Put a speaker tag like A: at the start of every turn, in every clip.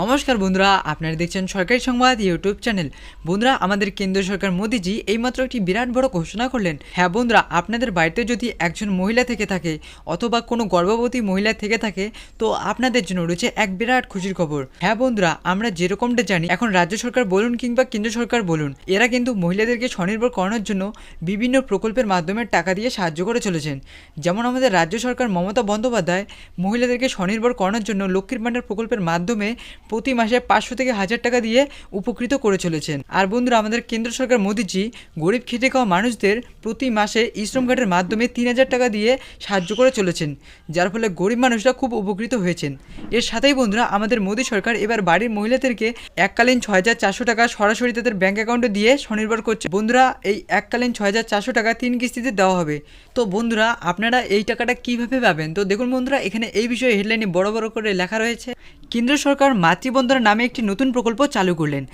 A: নমস্কার বন্ধুরা, আপনারা দেখছেন সরকারি সংবাদ ইউটিউব চ্যানেল। বন্ধুরা, আমাদের কেন্দ্র সরকার মোদিজি এইমাত্র একটি বিরাট বড় ঘোষণা করলেন। হ্যাঁ বন্ধুরা, আপনাদের বাড়িতে যদি একজন মহিলা থেকে থাকে অথবা কোনো গর্ভবতী মহিলা থেকে থাকে, তো আপনাদের জন্য রয়েছে এক বিরাট খুশির খবর। হ্যাঁ বন্ধুরা, আমরা যেরকমটা জানি, এখন রাজ্য সরকার বলুন কিংবা কেন্দ্র সরকার বলুন, এরা কিন্তু মহিলাদেরকে স্বনির্ভর করানোর জন্য বিভিন্ন প্রকল্পের মাধ্যমে টাকা দিয়ে সাহায্য করে চলেছেন। যেমন আমাদের রাজ্য সরকার মমতা বন্দ্যোপাধ্যায় মহিলাদেরকে স্বনির্ভর করানোর জন্য লক্ষ্মীর ভাণ্ডার প্রকল্পের মাধ্যমে প্রতি মাসে পাঁচশো থেকে হাজার টাকা দিয়ে উপকৃত করে চলেছেন। আর বন্ধুরা, আমাদের কেন্দ্র সরকার মোদিজি গরিব খেটে খাওয়া মানুষদের প্রতি মাসে ইশ্রম কার্ডের মাধ্যমে তিন হাজার টাকা দিয়ে সাহায্য করে চলেছেন, যার ফলে গরিব মানুষরা খুব উপকৃত হয়েছেন। এর সাথেই বন্ধুরা, আমাদের মোদী সরকার এবার বাড়ির মহিলাদেরকে এককালীন ছয় হাজার চারশো টাকা সরাসরি তাদের ব্যাঙ্ক অ্যাকাউন্টে দিয়ে স্বনির্ভর করছে। বন্ধুরা, এই এককালীন ছয় হাজার চারশো টাকা তিন কিস্তিতে দেওয়া হবে। তো বন্ধুরা, আপনারা এই টাকাটা কীভাবে পাবেন? তো দেখুন বন্ধুরা, এখানে এই বিষয়ে হেডলাইনে বড় বড় করে লেখা রয়েছে। কেন্দ্র সরকার মাতৃবন্দনা নামে একটি নতুন প্রকল্প চালু করলেন।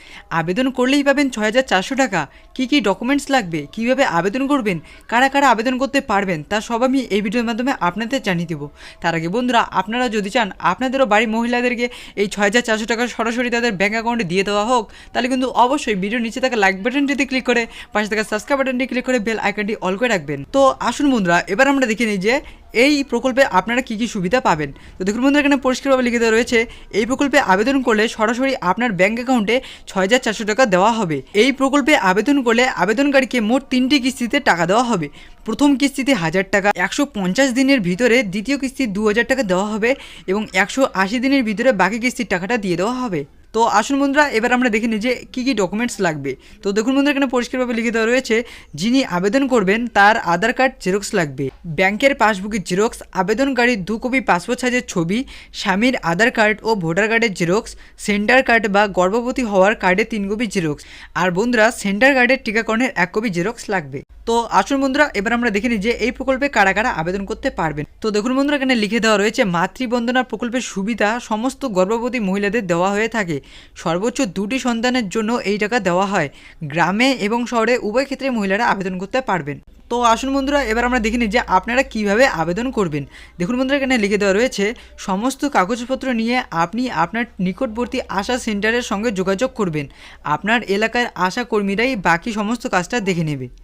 A: আবেদন করলেই পাবেন ছয় হাজার চারশো টাকা। কী কী ডকুমেন্টস লাগবে? কীভাবে আবেদন করবেন? কারা কারা আবেদন করতে পারবেন? তা সব আমি এই ভিডিওর মাধ্যমে আপনাদের জানিয়ে দেবো। তার আগে বন্ধুরা, আপনারা যদি চান, আপনাদেরও বাড়ির মহিলাদেরকে এই ছয় হাজার চারশো টাকা সরাসরি তাদের ব্যাঙ্ক অ্যাকাউন্টে দিয়ে দেওয়া হোক, তাহলে কিন্তু অবশ্যই ভিডিওর নিচে থাকা লাইক বাটনটিতে ক্লিক করে, পাশে থাকা সাবস্ক্রাইব বাটনটি ক্লিক করে বেল আইকনটি অল করে রাখবেন। তো আসুন বন্ধুরা, এবার আমরা দেখে নিই যে এই প্রকল্পে আপনারা কী কী সুবিধা পাবেন? তো দেখুন বন্ধুরা, এখানে পরিষ্কারভাবে লিখিত রয়েছে, এই প্রকল্পে আবেদন করলে সরাসরি আপনার ব্যাঙ্ক অ্যাকাউন্টে ছয় হাজার চারশো টাকা দেওয়া হবে। এই প্রকল্পে আবেদন করলে আবেদনকারীকে মোট তিনটি কিস্তিতে টাকা দেওয়া হবে। প্রথম কিস্তিতে হাজার টাকা, একশো পঞ্চাশ দিনের ভিতরে দ্বিতীয় কিস্তি দু হাজার টাকা দেওয়া হবে এবং একশো আশি দিনের ভিতরে বাকি কিস্তির টাকাটা দিয়ে দেওয়া হবে। তো আসুন বন্ধুরা, এবার আমরা দেখে নিই যে কী কী ডকুমেন্টস লাগবে। তো দেখুন বন্ধুরা, এখানে পরিষ্কারভাবে লিখে দেওয়া রয়েছে, যিনি আবেদন করবেন তার আধার কার্ড জেরক্স লাগবে। ব্যাংকের পাসবুকের জেরক্স আবেদনকারীর দু কপি পাসপোর্ট সাইজের ছবি, স্বামীর আধার কার্ড ও ভোটার কার্ডের জেরক্স সেন্টার কার্ড বা গর্ভবতী হওয়ার কার্ডের তিন কপি জেরক্স আর বন্ধুরা সেন্টার কার্ডের টিকাকরণের এক কপি জেরক্স লাগবে। তো আসুন বন্ধুরা, এবার আমরা দেখে নিই যে এই প্রকল্পে কারা কারা আবেদন করতে পারবেন। তো দেখুন বন্ধুরা, এখানে লিখে দেওয়া রয়েছে, মাতৃবন্দনা প্রকল্পের সুবিধা সমস্ত গর্ভবতী মহিলাদের দেওয়া হয়ে থাকে। সর্বোচ্চ দুটি সন্তানের জন্য এই টাকা দেওয়া হয়। গ্রামে এবং শহরে উভয় ক্ষেত্রে মহিলারা আবেদন করতে পারবেন। তো আসুন বন্ধুরা, এবার আমরা দেখিনি যে আপনারা কীভাবে আবেদন করবেন। দেখুন বন্ধুরা, এখানে লিখে দেওয়া রয়েছে, সমস্ত কাগজপত্র নিয়ে আপনি আপনার নিকটবর্তী আশা সেন্টারের সঙ্গে যোগাযোগ করবেন। আপনার এলাকার আশা কর্মীরাই বাকি সমস্ত কাজটা দেখে নেবে।